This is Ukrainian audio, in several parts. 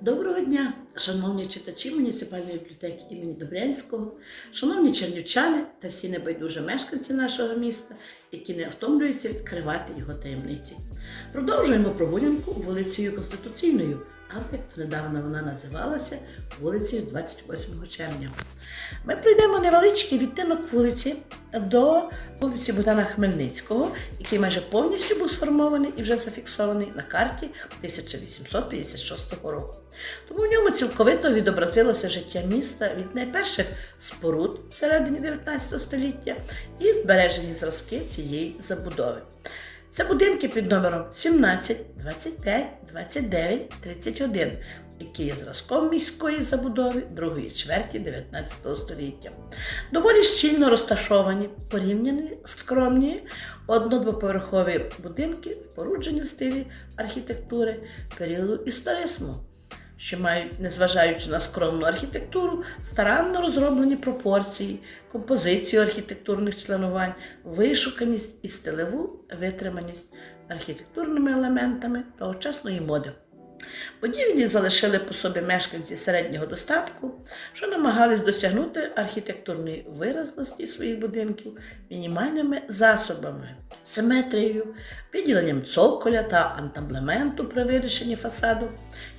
Доброго дня, шановні читачі муніципальної бібліотеки імені Добрянського, шановні чернівчани та всі небайдужі мешканці нашого міста, які не втомлюються відкривати його таємниці. Продовжуємо прогулянку вулицею Конституційною, як недавно вона називалася вулицею 28 червня. Ми пройдемо невеличкий відтинок вулиці до вулиці Богдана Хмельницького, який майже повністю був сформований і вже зафіксований на карті 1856 року. Тому в ньому цілковито відобразилося життя міста від найперших споруд всередині 19 століття і збережені зразки цієї забудови. Це будинки під номером 17, 25, 29, 31, які є зразком міської забудови другої чверті 19 століття. Доволі щільно розташовані, порівняні скромні одно-двоповерхові будинки, споруджені в стилі архітектури періоду історизму, що мають, незважаючи на скромну архітектуру, старанно розроблені пропорції, композицію архітектурних членувань, вишуканість і стилеву витриманість архітектурними елементами тогочасної моди. Будівлі залишили по собі мешканці середнього достатку, що намагались досягнути архітектурної виразності своїх будинків мінімальними засобами, симетрією, виділенням цоколя та антаблементу при вирішенні фасаду,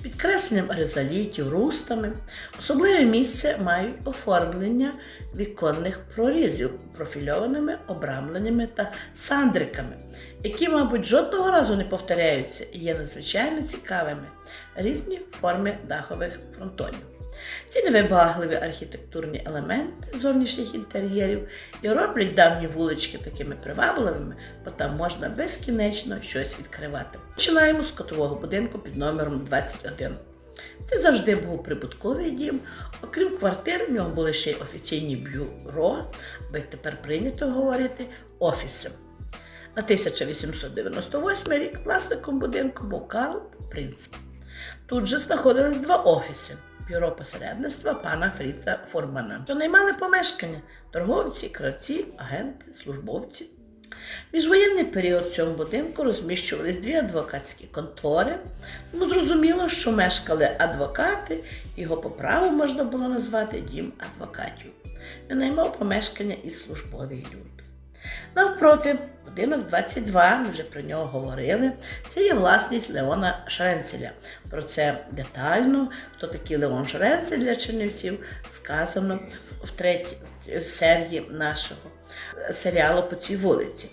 підкресленням резолітів, рустами. Особливе місце мають оформлення віконних прорізів профільованими обрамленнями та сандриками, які, мабуть, жодного разу не повторяються і є надзвичайно цікавими різні форми дахових фронтонів. Ці невибагливі архітектурні елементи зовнішніх інтер'єрів і роблять давні вулички такими привабливими, бо там можна безкінечно щось відкривати. Починаємо з котового будинку під номером 21. Це завжди був прибутковий дім. Окрім квартир, в нього були ще й офіційні бюро, як тепер прийнято говорити, офіси. На 1898 рік власником будинку був Карл Принц. Тут же знаходились два офіси бюро посередництва пана Фріца Формана, що наймали помешкання торговці, кравці, агенти, службовці. Міжвоєнний період в цьому будинку розміщувались дві адвокатські контори. Ну, зрозуміло, що мешкали адвокати, його по праву можна було назвати дім адвокатів. Він наймав помешкання і службовий люд. Навпроти, будинок 22, ми вже про нього говорили. Це є власність Леона Шренцеля. Про це детально, хто такий Леон Шренцель для чернівців, сказано в третій серії нашого серіалу по цій вулиці.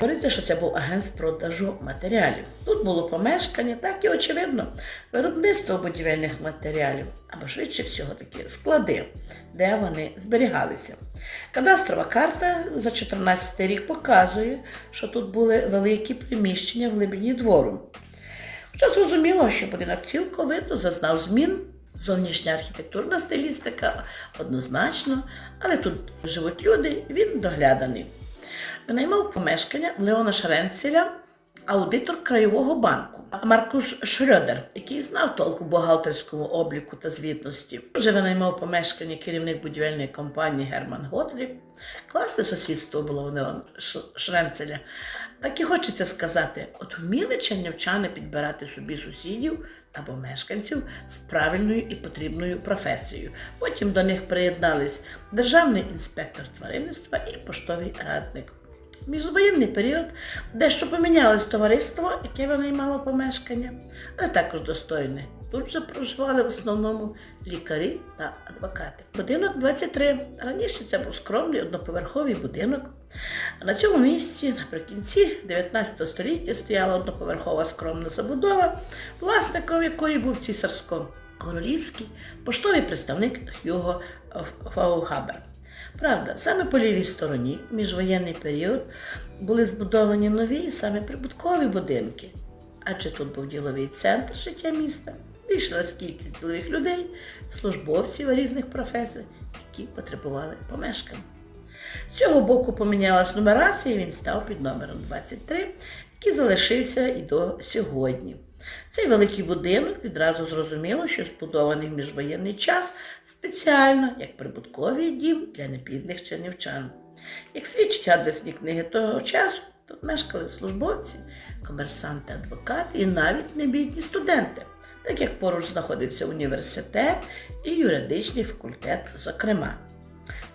Говориться, що це був агент з продажу матеріалів. Тут було помешкання, так і очевидно, виробництво будівельних матеріалів, або швидше всього таки склади, де вони зберігалися. Кадастрова карта за 14 рік показує, що тут були великі приміщення в глибині двору. Хоча зрозуміло, що будинок цілковито зазнав змін. Зовнішня архітектурна стилістика однозначно, але тут живуть люди, він догляданий. Наймав помешкання Леона Шренцеля, аудитор Краєвого банку Маркус Шрёдер, який знав толку бухгалтерського обліку та звітності. Вже винаймав помешкання керівник будівельної компанії Герман Готріб. Класне сусідство було в Леона Шренцеля. Так і хочеться сказати: от вміли чернівчани підбирати собі сусідів або мешканців з правильною і потрібною професією. Потім до них приєднались державний інспектор тваринництва і поштовий радник. Міжвоєнний період дещо помінялось товариство, яке винаймало помешкання, але також достойне. Тут же проживали в основному лікарі та адвокати. Будинок 23. Раніше це був скромний одноповерховий будинок. На цьому місці наприкінці 19 століття стояла одноповерхова скромна забудова, власником якої був цісарсько королівський поштовий представник Хьюго Фаухабер. Правда, саме по лівій стороні, міжвоєнний період, були збудовані нові саме прибуткові будинки. Адже тут був діловий центр життя міста, більшилась кількість ділових людей, службовців різних професій, які потребували помешкань. З цього боку помінялась нумерація, і він став під номером 23, який залишився і до сьогодні. Цей великий будинок відразу зрозуміло, що збудований в міжвоєнний час спеціально як прибутковий дім для небідних чернівчан. Як свідчить адресні книги того часу, тут мешкали службовці, комерсанти, адвокати і навіть небідні студенти. так як поруч знаходиться університет і юридичний факультет, зокрема.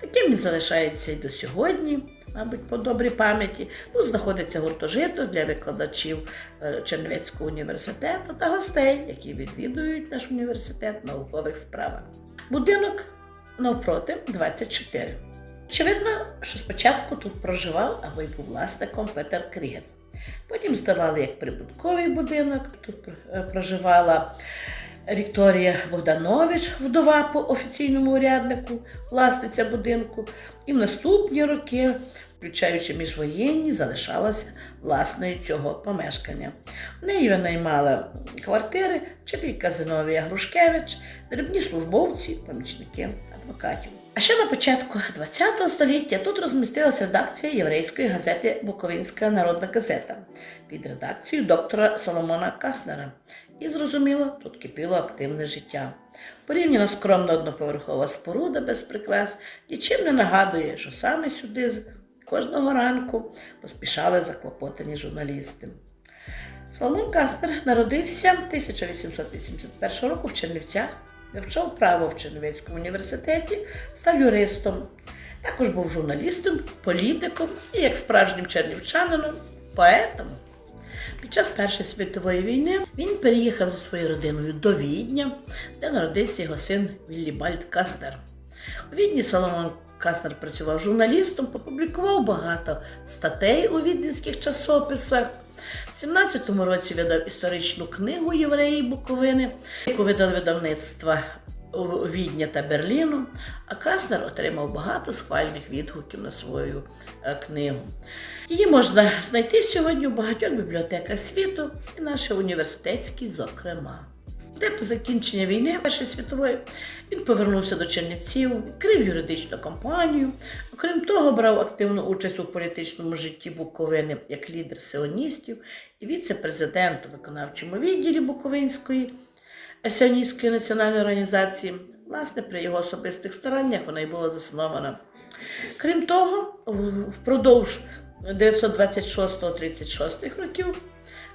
Таким і залишається і до сьогодні, мабуть, по добрій пам'яті. Тут знаходиться гуртожиток для викладачів е, Чернівецького університету та гостей, які відвідують наш університет в наукових справах. Будинок навпроти 24. Очевидно, що спочатку тут проживав або й був власником Петер Кріген. Потім здавали як прибутковий будинок. Тут е, проживала Вікторія Богданович, вдова по офіційному уряднику, власниця будинку. І в наступні роки, включаючи міжвоєнні, залишалася власною цього помешкання. В неї винаймала квартири вчителька Зиновія Грушкевич, дрібні службовці, помічники адвокатів. А ще на початку ХХ століття тут розмістилася редакція єврейської газети Буковинська народна газета під редакцією доктора Соломона Каснера. І зрозуміло, тут кипіло активне життя. Порівняно скромна одноповерхова споруда без прикрас нічим не нагадує, що саме сюди з- кожного ранку поспішали заклопотані журналісти. Соломон Каснер народився 1881 року в Чернівцях, вивчав право в Чернівецькому університеті, став юристом. Також був журналістом, політиком і як справжнім чернівчанином, поетом. Під час Першої світової війни він переїхав зі своєю родиною до Відня, де народився його син Віллібальд Каснер. У Відні Соломон Каснер працював журналістом, опублікував багато статей у віденських часописах. В 17-му році видав історичну книгу Євреї Буковини, яку видали видавництва Відня та Берліну, а Каснер отримав багато схвальних відгуків на свою е, книгу. Її можна знайти сьогодні у багатьох бібліотеках світу і нашій університетській, зокрема. Де по закінченні війни Першої світової він повернувся до Чернівців, відкрив юридичну компанію. Окрім того, брав активну участь у політичному житті Буковини як лідер сионістів і віце-президент у виконавчому відділі Буковинської сионістської національної організації. Власне, при його особистих стараннях вона й була заснована. Крім того, впродовж 926-36 років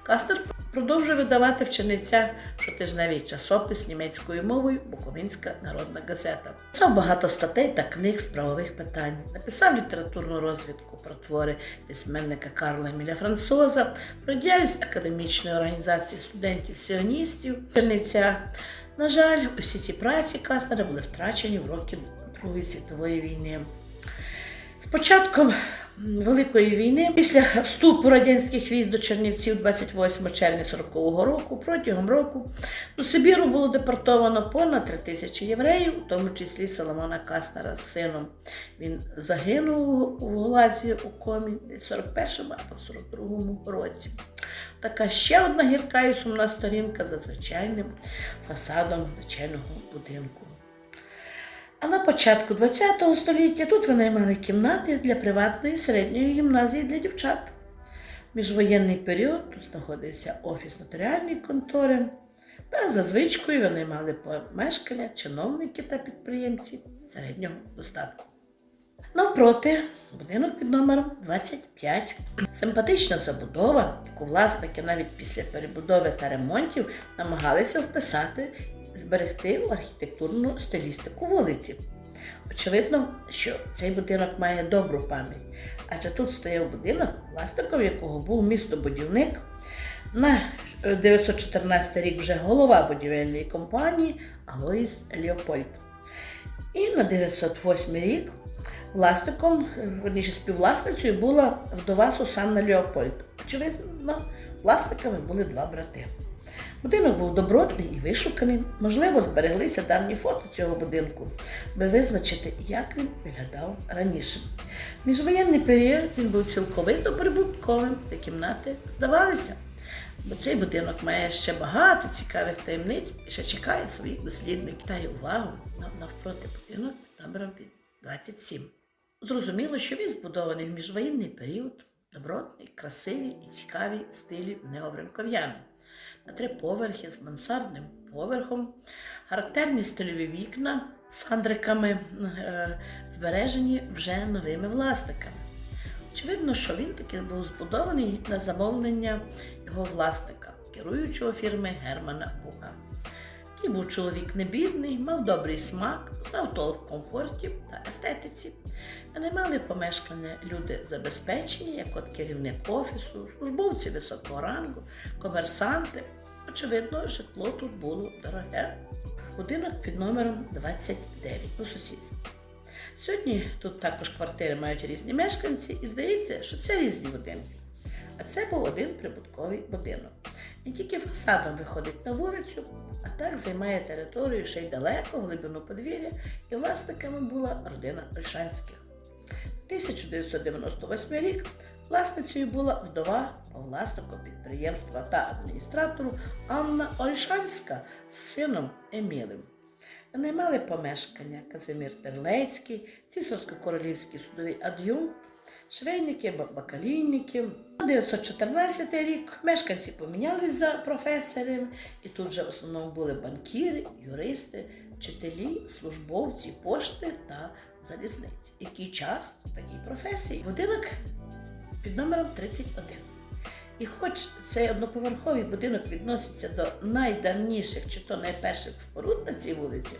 Каснер продовжує видавати в Чернівцях щотижневий часопис німецькою мовою Буковинська народна газета. Писав багато статей та книг з правових питань. Написав літературну розвідку про твори письменника Карла Еміля Францоза, про діяльність академічної організації студентів-сіоністів в На жаль, усі ці праці Каснера були втрачені в роки Другої світової війни. З початком Великої війни, після вступу радянських військ до Чернівців 28 червня 40-го року, протягом року до Сибіру було депортовано понад 3 тисячі євреїв, у тому числі Соломона Каснера з сином. Він загинув у Глазі у комі в 41-му або в 42-му році. Така ще одна гірка і сумна сторінка за звичайним фасадом звичайного будинку. А на початку ХХ століття тут винаймали кімнати для приватної середньої гімназії для дівчат. Міжвоєнний період тут знаходився офіс нотаріальної контори, та за звичкою винаймали помешкання чиновники та підприємці середнього достатку. Навпроти, будинок під номером 25. Симпатична забудова, яку власники навіть після перебудови та ремонтів намагалися вписати зберегти архітектурну стилістику вулиці. Очевидно, що цей будинок має добру пам'ять, адже тут стояв будинок, власником якого був містобудівник. На 914 рік вже голова будівельної компанії Алоїс Леопольд. І на 908 рік власником, е, верніше співвласницею була вдова Сусанна Леопольд. Очевидно, власниками були два брати. Будинок був добротний і вишуканий. Можливо, збереглися давні фото цього будинку, аби визначити, як він виглядав раніше. Міжвоєнний період він був цілковито прибутковим, де кімнати здавалися. Бо цей будинок має ще багато цікавих таємниць і ще чекає своїх дослідників. Тає увагу навпроти будинок під номером 27. Зрозуміло, що він збудований в міжвоєнний період, добротний, красивий і цікавий в стилі необринков'яни на три поверхи з мансардним поверхом, характерні стильові вікна з хандриками е, збережені вже новими власниками. Очевидно, що він таки був збудований на замовлення його власника, керуючого фірми Германа Бука. Такий був чоловік не бідний, мав добрий смак, знав толк в комфорті та естетиці. Наймали помешкання люди забезпечені, як от керівник офісу, службовці високого рангу, комерсанти. Очевидно, житло тут було дороге. Будинок під номером 29 у сусідстві. Сьогодні тут також квартири мають різні мешканці, і здається, що це різні будинки. А це був один прибутковий будинок. Не тільки фасадом виходить на вулицю, а так займає територію ще й далеко, глибину подвір'я, і власниками була родина Ольшанських. 1998 рік власницею була вдова власнику підприємства та адміністратору Анна Ольшанська з сином Емілем. Наймали помешкання Казимір Терлецький, Цісарсько-королівський судовий ад'юнкт, швейники, ба- бакалійники. 1914 рік мешканці помінялись за професорами, і тут вже в основному були банкіри, юристи, вчителі, службовці пошти та залізниці. Який час такій професії? Будинок під номером 31. І хоч цей одноповерховий будинок відноситься до найдавніших чи то найперших споруд на цій вулиці,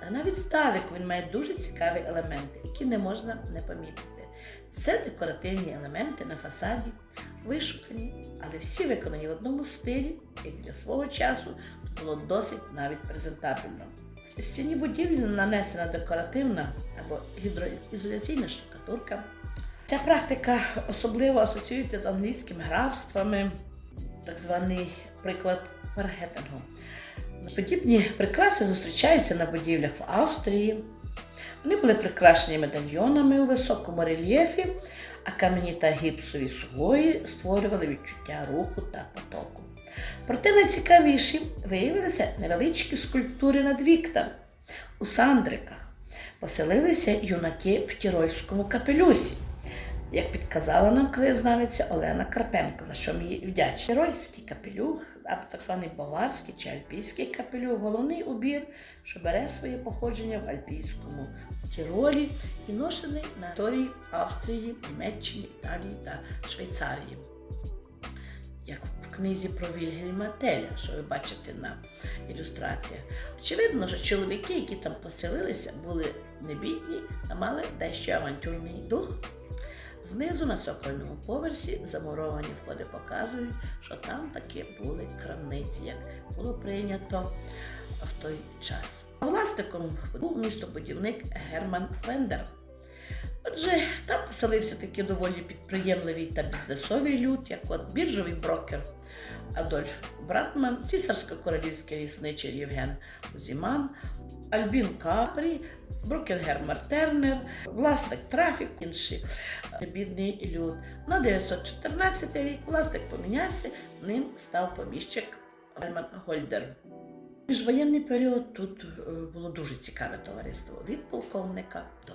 але навіть здалеку він має дуже цікаві елементи, які не можна не помітити. Це декоративні елементи на фасаді, вишукані, але всі виконані в одному стилі, як для свого часу було досить навіть презентабельно. Стіні будівлі нанесена декоративна або гідроізоляційна штукатурка. Ця практика особливо асоціюється з англійськими графствами, так званий приклад паргетингу. Подібні прикраси зустрічаються на будівлях в Австрії. Вони були прикрашені медальйонами у високому рельєфі, а кам'яні та гіпсові слої створювали відчуття руху та потоку. Проте найцікавіші виявилися невеличкі скульптури над віктами у сандриках. Поселилися юнаки в тірольському капелюсі як підказала нам краєзнавиця Олена Карпенко, за що ми їй вдячні. Рольський капелюх, так званий баварський чи альпійський капелюх, головний убір, що бере своє походження в альпійському Тіролі і ношений на території Австрії, Німеччини, Італії та Швейцарії. Як в книзі про Вільгельма Теля, що ви бачите на ілюстраціях. Очевидно, що чоловіки, які там поселилися, були не бідні, а мали дещо авантюрний дух. Знизу на цокольному поверсі замуровані входи показують, що там таки були крамниці, як було прийнято в той час. Власником був містобудівник Герман Вендер. Отже, там поселився такий доволі підприємливий та бізнесовий люд, як от біржовий брокер Адольф Братман, цісарсько-королівський лісничий Євген Узіман, Альбін Капрі, брокер Гермар Тернер, власник трафік, інший е, бідний люд. На 914 рік власник помінявся, ним став поміщик Герман Гольдер. Міжвоєнний період тут е, було дуже цікаве товариство від полковника до